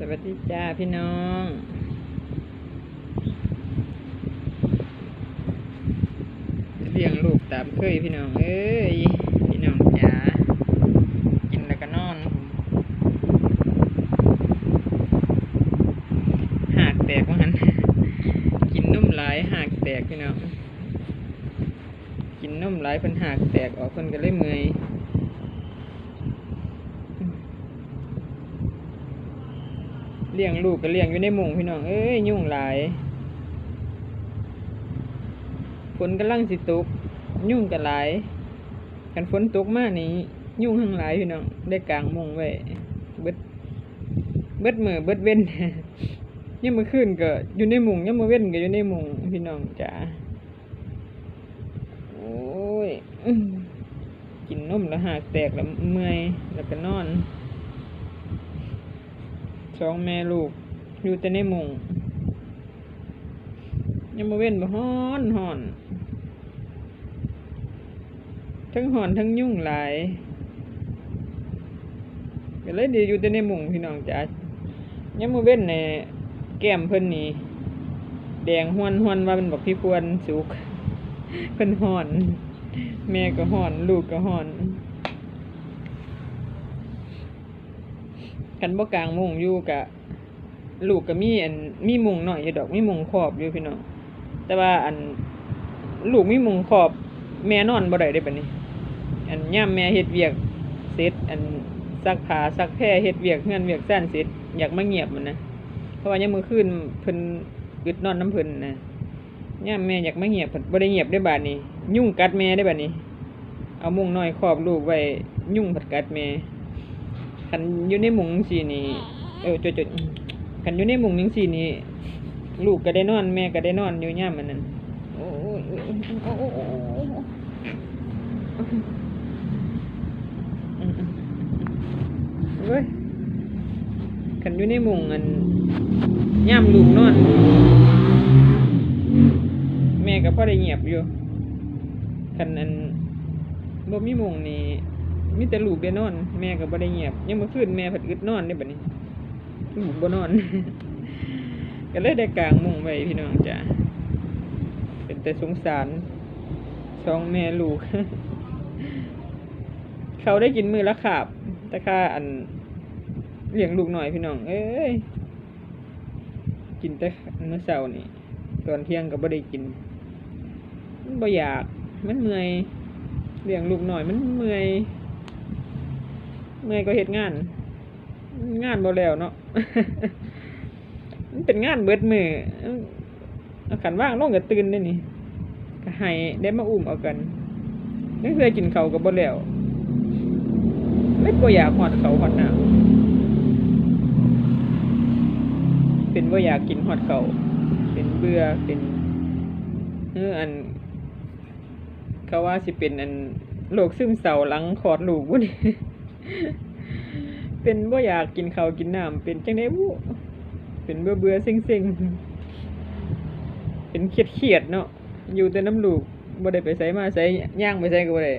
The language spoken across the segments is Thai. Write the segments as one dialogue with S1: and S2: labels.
S1: สวัสดีจ้าพี่น้องเลี้ยงลูกตามเคยพี่น้อง เอ้ย พี่น้องจ๋ากินแล้วก็นอน หากแตกว่าหันกินนุ่มหลายหากแตกพี่น้อง กินนุ่มหลายเพิ่นหากแตกออกเพิ่นก็เลยเมื่อย เลี้ยงลูกก็เลี้ยงอยู่ในมุงพี่น้องเอ้ยยุ่งหลายฝนกำลังสิตกยุ่งก็หลายกันฝนตกมากนี่ยุ่งทั้งหลายพี่น้องได้กลางมุงไว้เบิดเบิดมือเบิดเว้นยังมือขึ้นก็อยู่ในมุงยังมือเว้นก็อยู่ในมุงพี่น้องจ๋าโอ้ยกินนมแล้วหากแตกแล้วเมื่อยแล้วก็นอน สองแม่ลูก อยู่แต่ในมุงยังมาเว้นบ่ฮ้อนฮ้อน ทั้งหอนทั้งยุ่งหลายก็เลยเดียวอยู่แต่ในมุงพี่น้องจ๋ายังมาเว้นในแก้มเพิ่นนี่แดงห้วนห้วนว่าเป็นบอกพี่พวนสุกเพิ่นห่อน แม่ก็ห่อน ลูกก็ห่อน กันบ่กลางมุงอยู่กะลูกก็มีอันมีมุงหน่อยอยู่ดอกมีมุงขอบอยู่พี่น้องแต่ว่าอันลูกมีมุงขอบแม่นอนบ่ได้เด้บัดนี้ อันย่ามแม่เฮ็ดเวียกเสร็จอันซักผ้าซักแพรเฮ็ดเวียกเฮือนเวียกซ่านเสร็จอยากมาเงียบมันนะเพราะว่ายามมื้อคืนเพิ่นอึดนอนน้ำเพิ่นนะย่ามแม่อยากมาเงียบเพิ่นบ่ได้เงียบได้บาดนี้ ยุ่งกัดแม่ได้บัดนี้ เอามุงน้อยครอบลูกไว้ยุ่งผัดกัดแม่ คันอยู่ในหมุงสีนี่เออจดๆคันอยู่ในหมุงยังสีนี่ลูกก็ได้นอนแม่ก็ได้นอนอยู่ย่ามมันนั่นโอ้ยโอ้ยโอ้ยโอ้ยโอ้ยโอ้ยอืมๆเว้ยคันอยู่ในหมุงอันย่ามลูกนอน แม่ก็พอได้เงียบอยู่คันอันบ่มีหมุงนี่ มีแต่ลูกได้นอน แม่ก็บ่ได้เงียบยังมื่อคืนแม่ผัดอึดนอนได้บัดนี้ลูกบ่นอน ก็เลยได้กลางมุงไว้พี่น้องจ้ะเป็นแต่สงสารสองแม่ลูก เขาได้กินมือละขาบแต่ค่าอันเลี้ยงลูกหน่อยพี่น้อง เอ้ยกินแต่เมื่อเช้านี่ตอนเที่ยงก็บ่ได้กินมันบ่อยากมันเมื่อยเลี้ยงลูกหน่อยมันเมื่อย เมื่อยก็เฮ็ดงาน งานบ่แล้วเนาะมันเป็นงานเบิดมือเอขันว่างลงก็ตื่นได้นี่ก็ให้ได้มาอุ้มเอากันยังเคยกินเขาก็บ่แล้วไม่บ่อยากหอดเขาวหอดน้ำเป็นบ่าอยากกินหอดเขาเป็นเบื่อเป็นเอออันเขาว่าสิเป็นอันโรคซึมเศร้าหลังคลอดลูกบุนี่ เป็นบ่อยากกินข้าวกินน้ำเป็นจังได๋บุเป็นเบื่อเบื่อๆเซ็งๆเป็นเครียดเครียดเนาะอยู่แต่น้ำลูกบ่ได้ไปไสมาไสย่างไปไสก็บ่ได้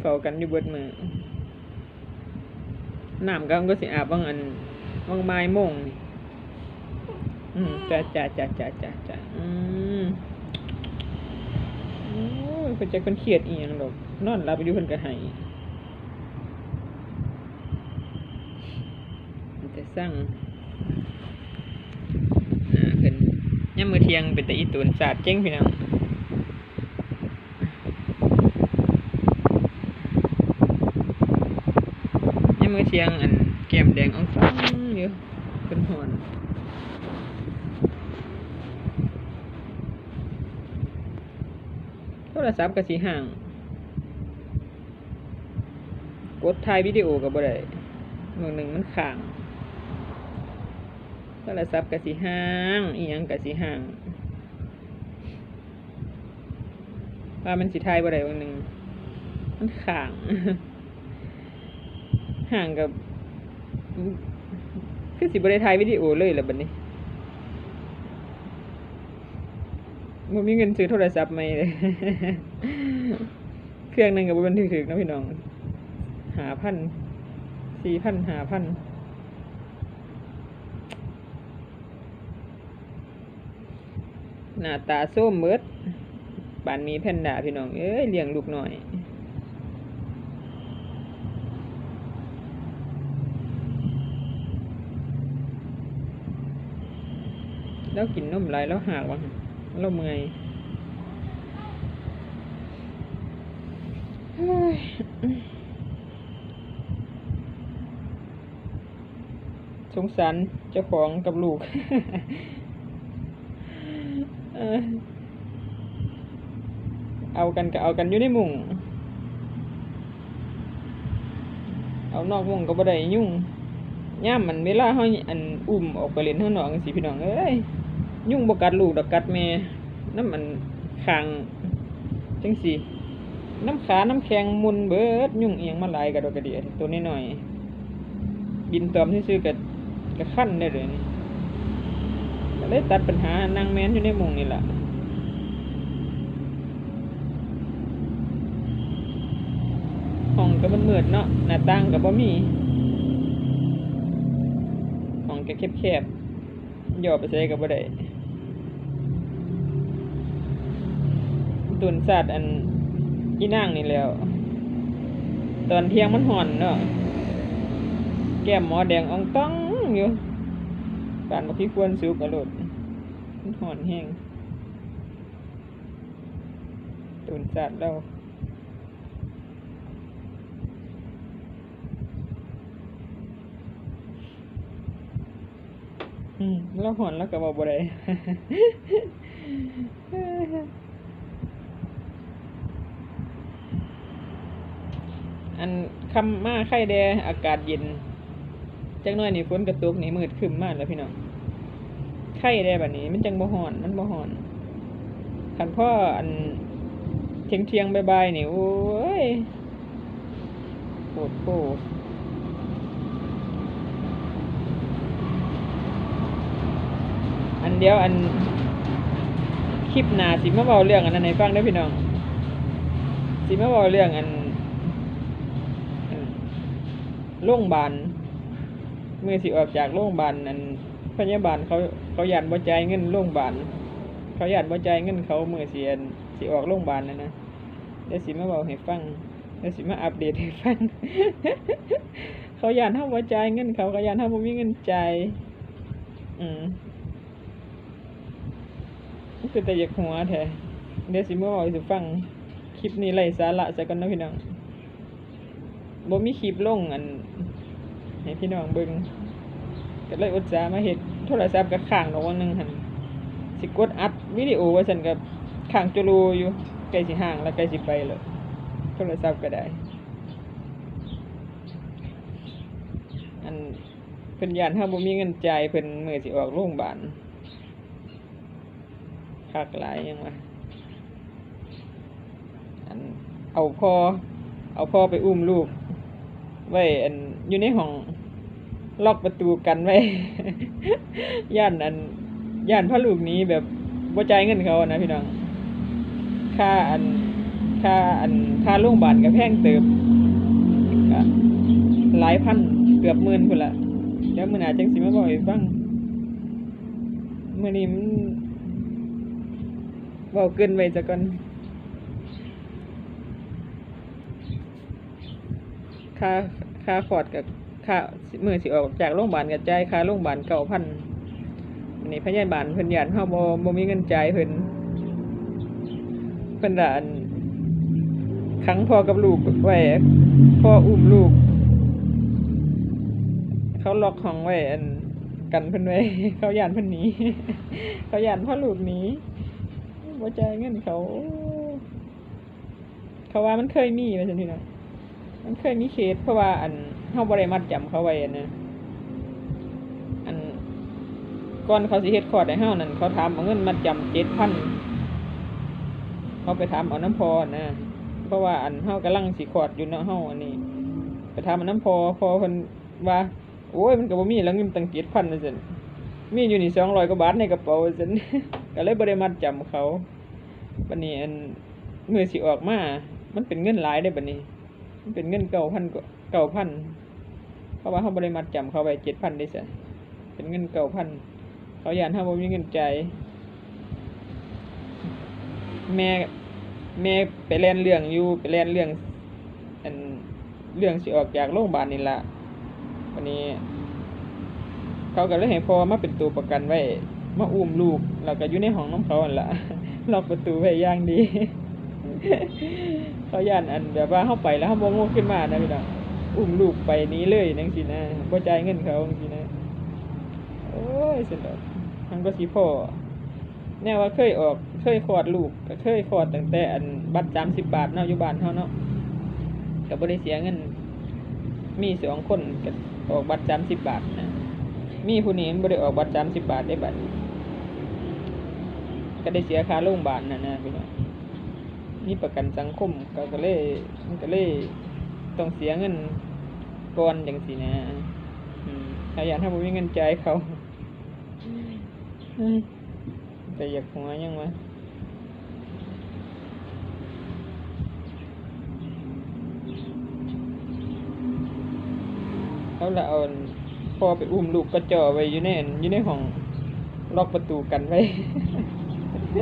S1: เฝ้ากันอยู่เบิดมือน้ำก็มันก็สิอาบวังอันวังบ่ายโมงนี่อืมจ้าจ้าจ้าจ้าจ้าจ้าอืม โอ้ย เพิ่นจะคนเครียดอีหยังดอกนอนหลับอยู่เพิ่นก็ให้มันจะสั่งอ่าเพิ่นยามมื้อเที่ยงเป็นตาอีตูนสาดเจ๊งพี่น้องยามมื้อเที่ยงอันแก้มแดงอ่องฟ้องอยู่เพิ่นฮ้อน ทรศัพท์ก็สิห่าง กดถ่ายวิดีโอก็บ่ได้เมื่อหนึ่งมันค้างโทรศัพท์ก็สิห่างอีหยังก็สิห่างว่ามันสิถ่ายบ่ได้วันหนึ่งมันค้าง ห่างกับคือสิบ่ได้ถ่ายวิดีโอเลยล่ะบัดนี้ บ่มีเงินซื้อโทรศัพท์ใหม่เลย เครื่องนึงก็บ่เป็นถึกๆนะพี่น้อง หาพันสี่พันหาพันหน้าตาส้มเบิดปานมีแพนด้าพี่น้อง เอ้ยเลี้ยงลูกหน่อยแล้วกินนมไรแล้วหากวะ แล้วเมื่อยสงสารเจ้าของกับลูกเออเอากันก็เอากันอยู่ในมุงเอานอกมุงก็บ่ได้ยุ่งย่ามมันเวลาเฮาอันอุ้มออกไปเล่นข้างนอกจังซี่พี่น้องเอ้ย ยุ่งบกัดลูกดอกกัดแม่น้ำมันคางจังสิน้ำขาน้ำแข็งมุนเบิด ยุ่งเอียงมาหลายกระดอกกระเดียตัวนี้หน่อย บินตอมที่ซื่อกับกับขั้นได้เลยนี่ก็เลยตัดปัญหานางแมนอยู่ในมุงนี่แหละห้องก็มันมืดเนาะหน้าต่างก็บ่มีห้องก็แคบๆย่อไปใส่ก็บ่ได้ ตุนสัตว์อันอีนางนี่แล้ว ตอนเที่ยงมันห่อนเนาะแก้มหมอแดงอองต้องอยู่ปานมาพี่ควรสุกกระโดดมันห่อนแห้งตุนสัตว์เราอืมแล้วห่อนแล้วก็บอกบ่ได้ อันคำมาไข่แดอากาศเย็นจักหน่อยนี่ฝนกระตุกนี่มืดครึมมากแล้วพี่น้องไข่แดแบบนี้ มันจังบ่ฮ้อน มันบ่ฮ้อนคันพ่ออันเทียงเทียงบายๆนี่โอ้ยโคตรโคอันเดียวอันคลิปหนาสิมาเว้าเรื่องอันนั้นให้ฟังได้พี่น้องสิมาเว้าเรื่องอัน โรงพยาบาลเมื่อสิออกจากโรงพยาบาลนั้นพยาบาลเขาเขาหยันบ่จ่ายเงินโรงพยาบาลเขาหยันบ่จ่ายเงินเขาเมื่อสิอันสิออกโรงพยาบาลนั่นนะเดี๋ยวสิมาเว้าให้ฟังเดี๋ยวสิมาอัปเดตให้ฟังเขาหยันเฮาบ่จ่ายเงินเขาเขาหยันเฮาบ่มีเงินจ่ายอืมคือแต่อยากหัวแท้เดี๋ยวสิมาเว้าให้สิฟังคลิปนี้ไร้สาระซะก่อนนะพี่น้อง บ่มีคลิปลงอันให้พี่น้องเบิ่งก็เลยอุตส่ามาเฮ็ดโทรศัพท์ก็ค้างดอกวันหนึ่งหันสิกดอัดวิดีโอไว้ซั่นก็ค้างจุลูอยู่ใกล้สิห่างแล้วใกล้สิไปแล้วโทรศัพท์ก็ได้ อันเพิ่นยานเฮาบ่มีเงินจ่ายเพิ่นมือสิออกโรงพยาบาลคักหลายยังวะอันเอาพ่อเอาพ่อไปอุ้มลูก ไว้อันอยู่ในห้องล็อกประตูกันไว้ ย่านอันย่านพ่อลูกนี้แบบบ่จ่ายเงินเขาอะนะพี่น้อง ค่าอันค่าอันค่าโรงพยาบาลก็แพงเติบก็หลายพันเกือบหมื่นพุ่นละเดี๋ยวมื้อหนาจังสิมาบอกให้ฟังมื้อนี้มันเว้าเกินไว้ซะก่อน ค่าค่าคอร์ดกับค่ามือสิออกจากโรงพยาบาลกับจ่ายค่าโรงพยาบาลเก้าพันนนี้พยาบาลเพิ่นยานเฮาบ่บ่มีเงินจ่ายเพิ่นเพิ่นด่านขังพ่อกับลูกไว้พ่ออุ้มลูก เขาล็อกห้องไว้อันกันเพิ่นไว้เขาย่านเพิ่นหนีเขาย่านพ่อลูกหนีบ่จ่ายเงินเขา เขาว่ามันเคยมีว่าซั่นพี่น้อง มันเคยมีเคสเพราะว่า อันเฮาบ่ได้มัดจำเขาไว้นะอันก่อนเขาสิเฮ็ดคอร์ดให้เฮานั่นเขาถามเอาเงินมัดจำ7,000เขาไปถามเอาน้ำพอนะเพราะว่าอันเฮากำลังสิคอร์ดอยู่เนาะเฮาอันนี้ ไปถามเอาน้ำพอพอเพิ่นว่า โอ้ยมันก็บ่มีแล้วเงินตั้ง7,000ว่าซั่นมีอยู่นี่200กว่าบาทในกระเป๋าว่าซั่นก็เลยบ่ได้มัดจำเขาบัดนี้อันมื้อสิออกมา มันเป็นเงินหลายได้บัดนี้ มันเป็นเงินเก้าพันเก้าพันเฮราะว่าเขาบริมัดจำเขาไว้เจ็ดพันได้สิเป็นเงินเก่าพันเขายานถ้าบ่มีเงินใจแม่แม่ไปแล่นเรื่องอยู่ไปแล่นเรื่องอันเรื่องสิออกจากโรงพยาบาลนี่ละวันนี้ เขาก็เลยให้พ่อมาเป็นตัวประกันไว้มาอุ้มลูก แล้วก็อยู่ในห้องน้ำเขาอันละล็อกประตูไว้อย่างดี เขาย่านอันแบบว่าเข้าไปแล้วเขาโมโงขึ้นมานะพี่น้องอุ้มลูกไปนี้เลยนังสินะบ่จ่ายเงินเขาจังสินะโอ้ยสุดยอดทั้งก็สิพ่อแน่ว่าเคยออกเคยคลอดลูกก็เคยคลอดตั้งแต่อันบัตรสามสิบบาทเนาะอยู่บ้านเขาเนาะก็บ่ได้เสียเงิน มีสองคนก็ออกบัตรสามสิบบาทนะมีผู้นี้บ่ได้ออกบัตรสามสิบบาทได้บัตรก็ได้เสียค่าโรงพยาบาลนะนะพี่น้อง มีประกันสังคมก็ก็เลยมันก็เลยต้องเสียเงินก่อนอย่างสินะอืมถ้าอยากถ้าบ่มีเงินจ่ายเขาอืมแต่อยากหัวยังวะเขาละเอาพอไปอุ้มลูกก็จ่อไว้อยู่ในอันอยู่ในห้องล็อกประตูกันไว้อ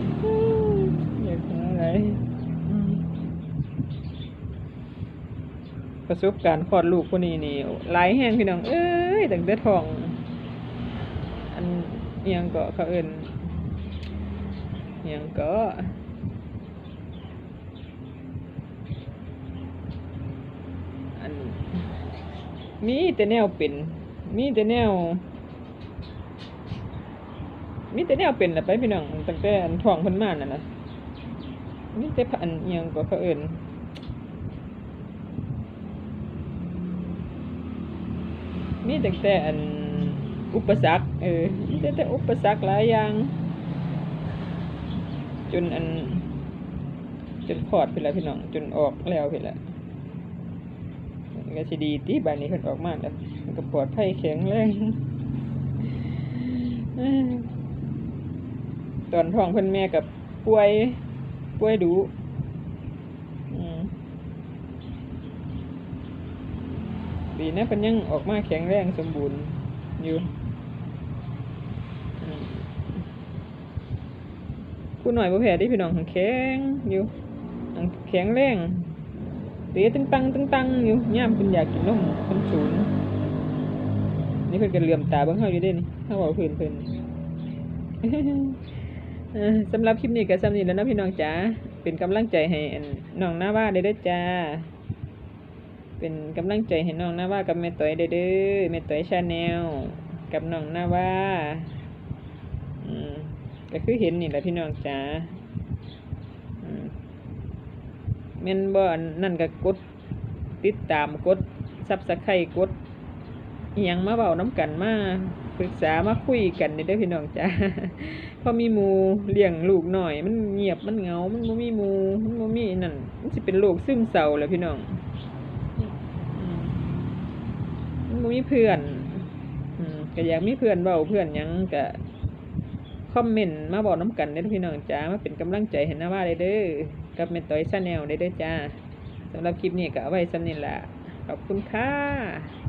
S1: ยากหัวอะไรอืมประสบการณ์คลอดลูกคนนี้นี่หลายแห้งพี่น้อง เอ้ยตั้งแต่ท้อง อันเอียงก็เขาเอินเอียงก็อันมีแต่แนวเป็น มีแต่แนว มีแต่แนวเป็นแหละไปพี่น้องตั้งแต่อันท้องเพิ่นมานั่นน่ะ มีแต่อันเอียงก็เขาเอินมีตั้งแต่อันอุปสรรคเออมีแต่แต่อุปสรรคหลายอย่าง จนอัน จนคลอดไปแล้วพี่น้อง จนออกแล้วพี่ละมันก็สิดีตีบานนี้เพิ่นออกมากแล้วมันก็ปลอดภัยแข็งแรงตอนท้องเพิ่นแม่กับป่วย ป่วยดูอืมดีนะเพิ่นยังออกมาแข็งแรงสมบูรณ์อยู่อืมผู้หน่อยบ่แพ้เดิพี่น้องหังแข็งอยู่แข็งแรงเตะตึงตังตึงตังอยู่ย่ามเพิ่นอยากกินนมเพิ่นสูนนี่เพิ่นก็เหลื่อมตาเบิ่งเฮาอยู่เด้นี่เฮาเว้าเพิ่นเพิ่นเอ่อ สำหรับคลิปนี้ก็สำนีแล้วนะพี่น้องจ๋าเป็นกำลังใจให้น้องหน้าว่าได้ด้อจ้า เป็นกำลังใจให้น้องหน้าว่ากับแม่ต้อยได้ด้อแม่ต้อยชาแนลกับน้องหน้าว่าก็คือเห็นนี่แหละพี่น้องจ๋าอืมนบ่อันนั่นก็กดติดตามกดซับสไครต์กดอิหยังมาเว้าน้ำกันมา ปรึกษามาคุยกันนี่เด้อพี่น้องจ้าพอมีมูเลี้ยงลูกหน่อย มันเงียบมันเงา มันบ่มีมูมันบ่มีนั่นมันสิเป็นโรคซึมเศร้าแล้วพี่น้องมันบ่มีเพื่อนอืมก็อยากมีเพื่อนเว้าเพื่อนยังก็คอมเมนต์มาบอกน้ำกันเด้อพี่น้องจ้ามาเป็นกำลังใจให้นะว่าได้เด้อกับแม่ต้อยชาแนลได้เด้อจ้าสำหรับคลิปนี้ก็เอาไว้สำนี้ล่ะขอบคุณค่ะ